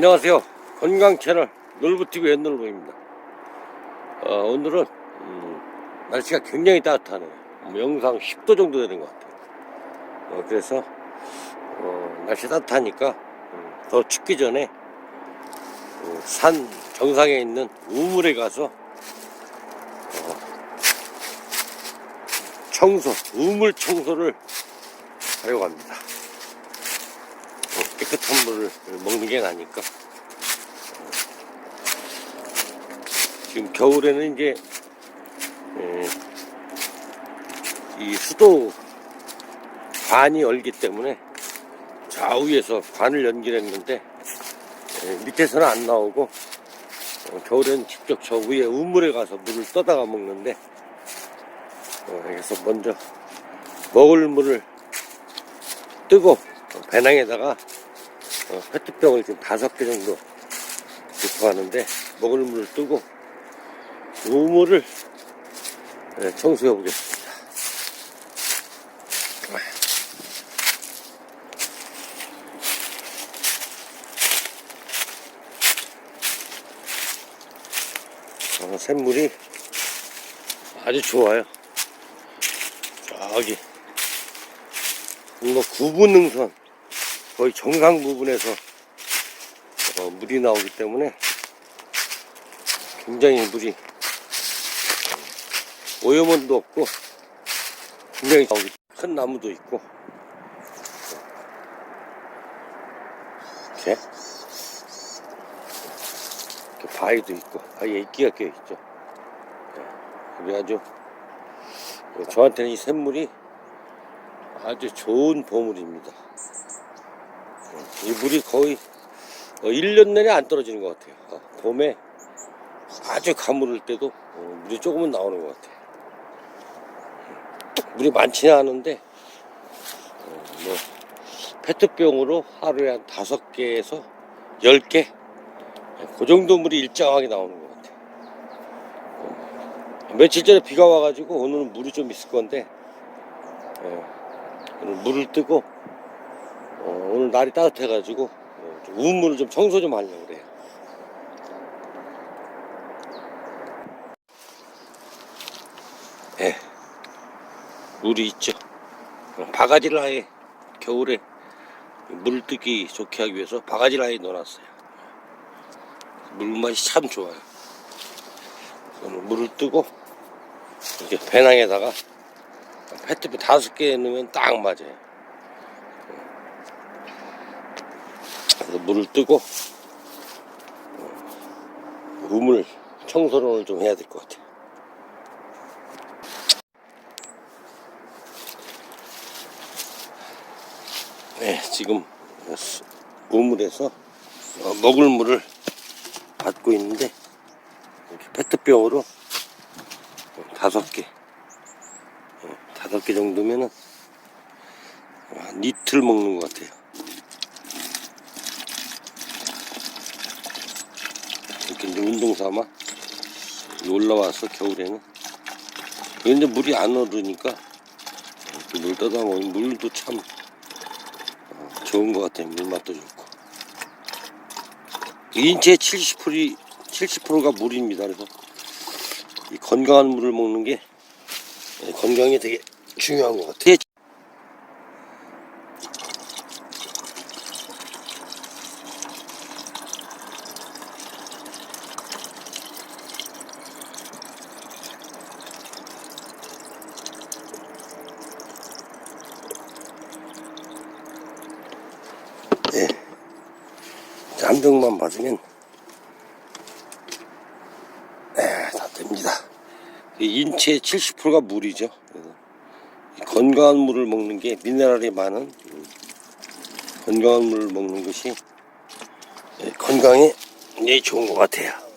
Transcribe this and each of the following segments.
안녕하세요. 건강 채널 놀부TV 연놀부입니다. 어, 오늘은 음, 날씨가 굉장히 따뜻하네요. 뭐 영상 10도 정도 되는 것 같아요. 어, 그래서 어, 날씨 따뜻하니까 음, 더 춥기 전에 어, 산 정상에 있는 우물에 가서 어, 청소, 우물 청소를 하려고 합니다. 어, 깨끗한 물을 먹는 게 나니까. 어, 지금 겨울에는 이제, 에, 이 수도 관이 얼기 때문에 좌우에서 관을 연결했는데, 에, 밑에서는 안 나오고, 어, 겨울에는 직접 저 위에 우물에 가서 물을 떠다가 먹는데, 어, 그래서 먼저 먹을 물을 뜨고 어, 배낭에다가 어, 페트병을 지금 다섯 개 정도 가는데 먹을 물을 뜨고 우물을 네, 청소해 보겠습니다. 어, 샘물이 아주 좋아요. 저기 뭐 구분능선 거의 정상 부분에서 어, 물이 나오기 때문에 굉장히 물이 오염원도 없고 굉장히 나오기 큰 나무도 있고 이렇게 이렇게 바위도 있고 바위에 이끼가 껴 있죠. 네, 그래가지고 저한테는 이 샘물이 아주 좋은 보물입니다. 이 물이 거의 1년 내내 안 떨어지는 것 같아요. 어, 봄에 아주 가물을 때도 어, 물이 조금은 나오는 것 같아요. 물이 많지는 않은데, 어, 뭐, 페트병으로 하루에 한 다섯 개에서 열 개, 그 정도 물이 일정하게 나오는 것 같아요. 어, 며칠 전에 비가 와가지고 오늘은 물이 좀 있을 건데, 어, 오늘 물을 뜨고 어, 날이 따뜻해가지고 우물을 좀 청소 좀 하려고 그래요. 예, 물이 있죠. 어, 바가지라에 겨울에 물 뜨기 좋게 하기 위해서 바가지라에 넣어놨어요. 물 맛이 참 좋아요. 오늘 물을 뜨고 이렇게 배낭에다가 페트병 다섯 개 넣으면 딱 맞아요. 그래서 물을 뜨고 어, 우물 청소를 오늘 좀 해야 될 것 같아요. 네, 지금 우물에서 어, 먹을 물을 받고 있는데 이렇게 페트병으로 다섯 개 다섯 개 정도면은 한 이틀 먹는 것 같아요. 이렇게 이제 운동 삼아 올라와서 겨울에는 근데 물이 안 오르니까 물 떠다 먹으면 물도 참 어, 좋은 것 같아요. 물맛도 좋고 인체의 70%이 70%가 물입니다. 그래서 이 건강한 물을 먹는 게 네, 건강에 되게 중요한 것 같아요. 한 병만 받으면 네, 다 됩니다. 이 인체의 70%가 물이죠. 건강한 물을 먹는 게 미네랄이 많은 음, 건강한 물을 먹는 것이 예, 건강에 좋은 것 같아요.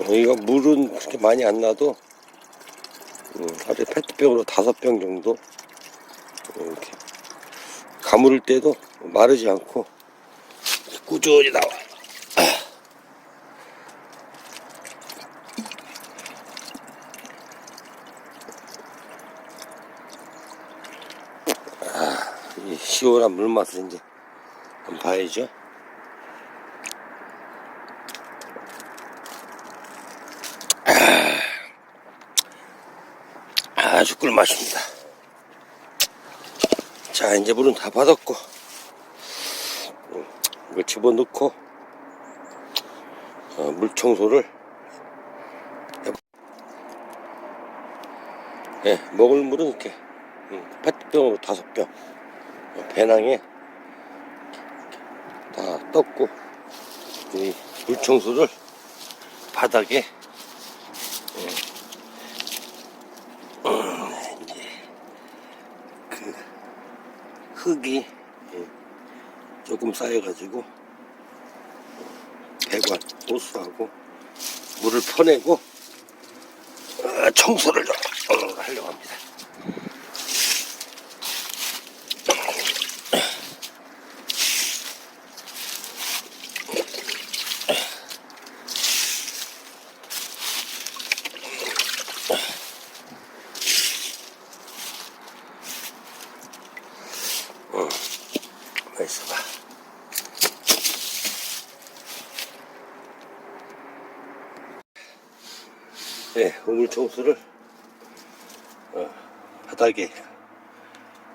여기가 물은 그렇게 많이 안 나도 음, 하루에 페트병으로 다섯 병 정도 이렇게 가물을 때도 마르지 않고 꾸준히 나와. 아, 이 시원한 물 맛을 이제 한번 봐야죠. 아, 아주 꿀맛입니다. 자, 이제 물은 다 받았고, 음, 이걸 집어넣고, 어, 물 청소를 예, 먹을 물은 이렇게 음, 페트병으로 다섯 병 어, 배낭에 다 떴고 이 물 청소를 바닥에 예, 음, 이제 그 흙이 예, 조금 쌓여가지고 배관 호스하고 물을 퍼내고 어, 청소를 좀 어, 하려고 합니다. 네, 우물 청소를 어, 바닥에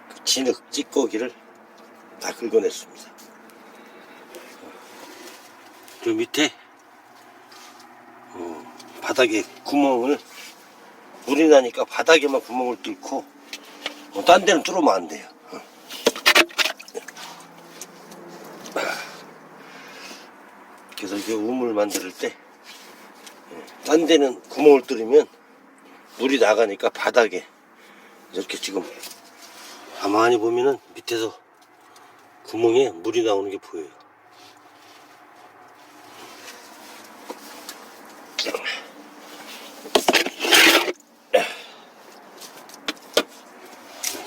그 진흙 찌꺼기를 다 긁어냈습니다. 저 밑에 어, 바닥에 구멍을 물이 나니까 바닥에만 구멍을 뚫고 어, 딴 데는 뚫으면 안 돼요. 그래서 이게 우물 만들 때, 예, 딴 데는 구멍을 뚫으면 물이 나가니까 바닥에 이렇게 지금 가만히 보면은 밑에서 구멍에 물이 나오는 게 보여요.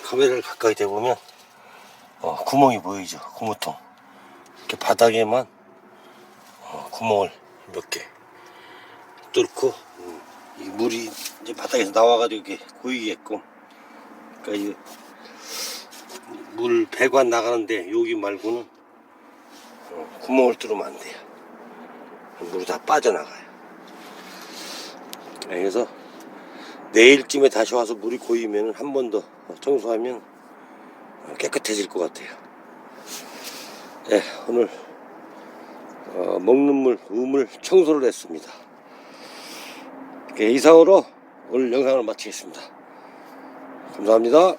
카메라를 가까이 대보면 어, 구멍이 보이죠? 고무통. 이렇게 바닥에만 어, 구멍을 몇 개 뚫고 음, 이 물이 이제 바닥에서 나와가지고 이렇게 고이게끔 그러니까 이물 배관 나가는데 여기 말고는 어, 구멍을 뚫으면 안 돼요. 물이 다 빠져나가요. 네, 그래서 내일쯤에 다시 와서 물이 고이면 한 번 더 청소하면 깨끗해질 것 같아요. 네, 오늘 어, 먹는 물, 우물 청소를 했습니다. 이렇게 이상으로 오늘 영상을 마치겠습니다. 감사합니다.